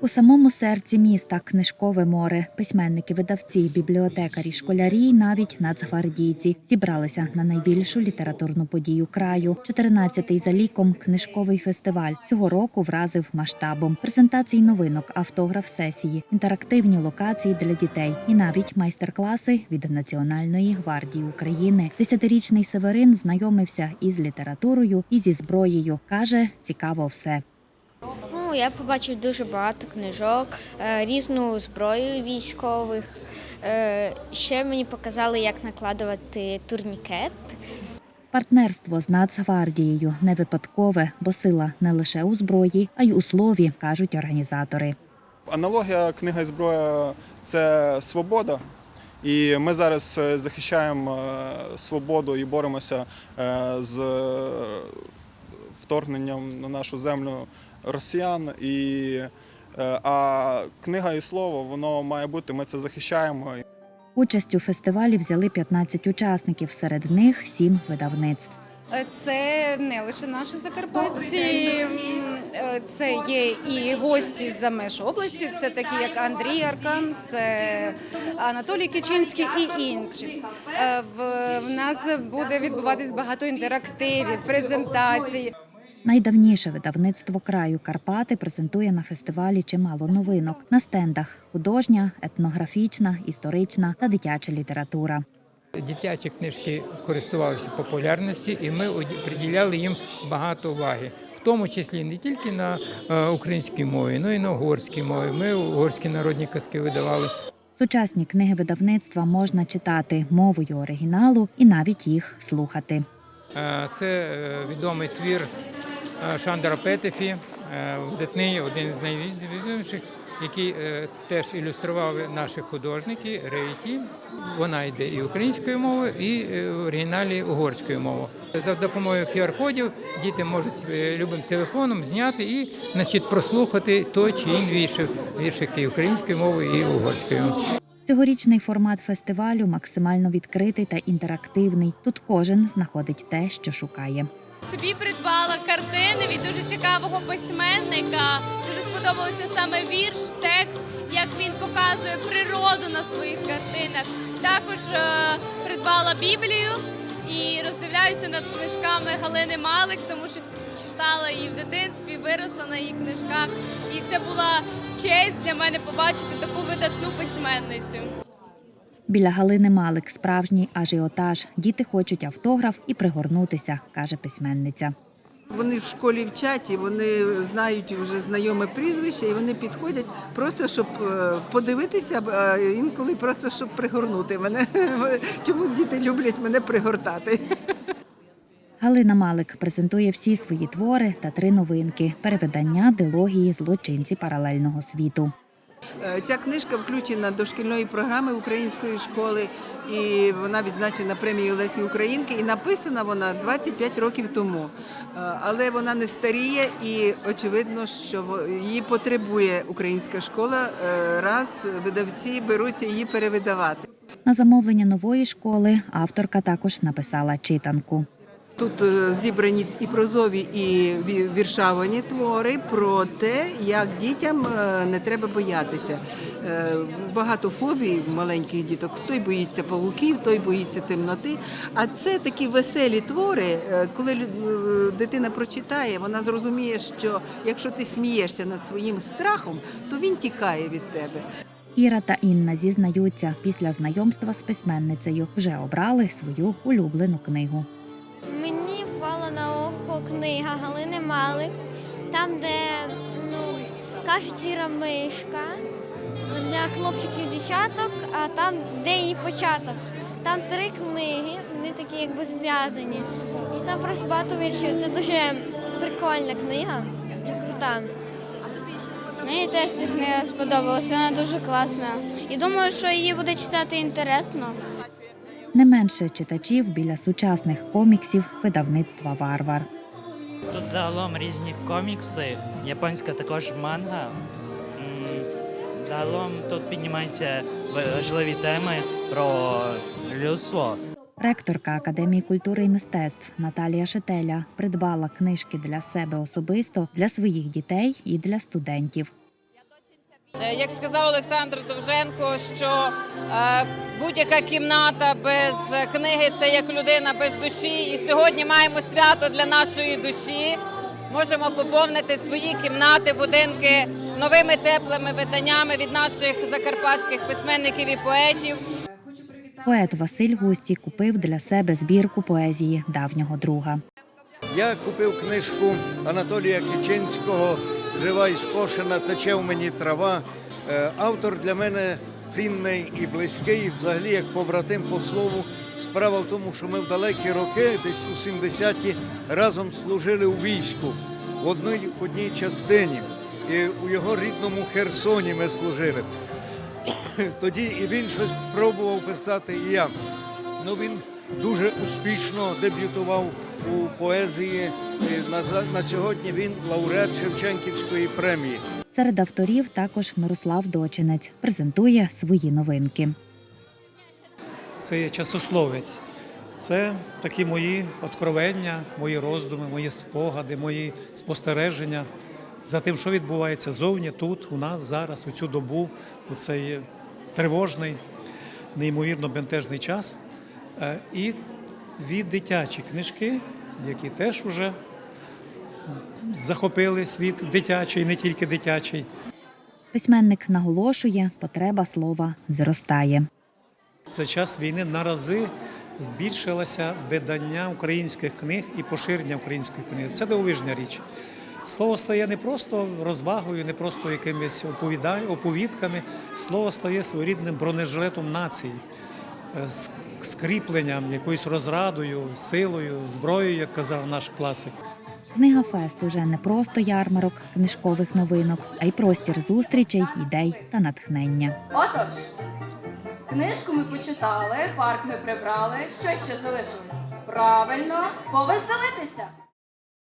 У самому серці міста книжкове море. Письменники, видавці, бібліотекарі, школярі, навіть нацгвардійці зібралися на найбільшу літературну подію краю. 14-й за ліком книжковий фестиваль цього року вразив масштабом презентацій новинок, автограф сесії, інтерактивні локації для дітей і навіть майстер-класи від Національної гвардії України. Десятирічний Северин знайомився із літературою і зі зброєю. каже, цікаво все. Я побачив дуже багато книжок, е, різну зброю військових. Е, Ще мені показали, як накладувати турнікет. Партнерство з Нацгвардією не випадкове, бо сила не лише у зброї, а й у слові, кажуть організатори. Аналогія книга і зброя це свобода. І ми зараз е, захищаємо свободу і боремося з вторгненням на нашу землю росіян. І, е, а книга і слово воно має бути. Ми це захищаємо. Участь у фестивалі взяли 15 учасників, серед них сім видавництв. Е, Це не лише наші закарпатці, е, це є і гості з-за меж області. Це такі, як Андрій Аркан, це Анатолій Кичинський і інші. В, в нас буде відбуватись багато інтерактивів, презентацій. Найдавніше видавництво краю Карпати презентує на фестивалі чимало новинок на стендах: художня, етнографічна, історична та дитяча література. Дитячі книжки користувалися популярністю, і ми приділяли їм багато уваги, в тому числі не тільки на е, українській мові, але й на угорській мові. Ми угорські народні казки видавали. Сучасні книги видавництва можна читати мовою оригіналу і навіть їх слухати. Е, Це е, відомий твір е, Шандра Петефі, е, видатний, один з найвідоміших, який е, теж ілюстрував наші художники Рейті. Вона йде і українською мовою, і в оригіналі угорською мовою. За допомогою QR-кодів діти можуть любим телефоном зняти і значить, прослухати той чи інший віршик, віршик українською мовою, і угорською. Цьогорічний формат фестивалю максимально відкритий та інтерактивний. Тут кожен знаходить те, що шукає. Собі придбала картини від дуже цікавого письменника. Дуже сподобався саме вірш, текст, як він показує природу на своїх картинах. Також е, придбала Біблію і роздивляюся над книжками Галини Малик, тому що читала її в дитинстві, виросла на її книжках. І це була честь для мене побачити таку видатну письменницю. Біля Галини Малик справжній ажіотаж. Діти хочуть автограф і пригорнутися, каже письменниця. Вони в школі вчать, і вони знають вже знайоме прізвище, і вони підходять просто, щоб е, подивитися, а інколи просто щоб пригорнути мене. Чому діти люблять мене пригортати? Галина Малик презентує всі свої твори та три новинки: перевидання дилогії злочинці паралельного світу. Е, Ця книжка включена до шкільної програми української школи, і вона відзначена премією Лесі Українки. І написана вона 25 років тому. Е, Але вона не старіє, і очевидно, що її потребує українська школа. е, Раз видавці беруться її перевидавати. На замовлення нової школи авторка також написала читанку. Тут е, зібрані і прозові, і ві- віршавані твори про те, як дітям е, не треба боятися. Е, Багато фобій маленьких діток. Той боїться павуків, той боїться темноти. А це такі веселі твори. Коли дитина прочитає, вона зрозуміє, що якщо ти смієшся над своїм страхом, то він тікає від тебе. Іра та Інна зізнаються, після знайомства з письменницею вже обрали свою улюблену книгу. Книга Галини Малик, там, де ну, кажуть сіра мишка для хлопчиків і дівчаток, а там, де її початок. Там три книги, вони такі якби зв'язані. І там просто багато віршів. Це дуже прикольна книга. Дуже крута. Мені теж ця книга сподобалась, вона дуже класна. І думаю, що її буде читати інтересно. Не менше читачів біля сучасних коміксів видавництва Варвар. Тут загалом різні комікси, японська також манга. Загалом тут піднімаються важливі теми про людство. Ректорка Академії культури і мистецтв Наталія Шетеля придбала книжки для себе особисто, для своїх дітей і для студентів. Е, Як сказав Олександр Довженко, що е, будь-яка кімната без книги це як людина без душі. І сьогодні маємо свято для нашої душі. Можемо поповнити свої кімнати, будинки новими теплими виданнями від наших закарпатських письменників і поетів. Поет Василь Густі купив для себе збірку поезії давнього друга. Я купив книжку Анатолія Кичинського Жива і скошена, тече в мені трава. Е, Автор для мене цінний і близький, взагалі як побратим по слову. Справа в тому, що ми в далекі роки, десь у 70-ті, разом служили у війську в одній, одній частині. І у його рідному Херсоні ми служили. Тоді і він щось пробував писати, і я. Ну він дуже успішно дебютував у поезії. На, на сьогодні він лауреат Шевченківської премії. Серед авторів також Мирослав Дочинець презентує свої новинки. це є часословець. Це такі мої откровення, мої роздуми, мої спогади, мої спостереження за тим, що відбувається зовні тут, у нас зараз, у цю добу, у цей тривожний, неймовірно бентежний час. Е, І дві дитячі книжки, які теж уже захопили світ дитячий, не тільки дитячий. Письменник наголошує, потреба слова зростає. За час війни на рази збільшилося видання українських книг і поширення української книги. Це дивовижна річ. Слово стає не просто розвагою, не просто якимись оповідками. Слово стає своєрідним бронежилетом нації, скріпленням, якоюсь розрадою, силою, зброєю, як казав наш класик. Книга Фест уже не просто ярмарок книжкових новинок, а й простір зустрічей, ідей та натхнення. Отож, книжку ми почитали, парк ми прибрали. Що ще залишилось? Правильно, повеселитися.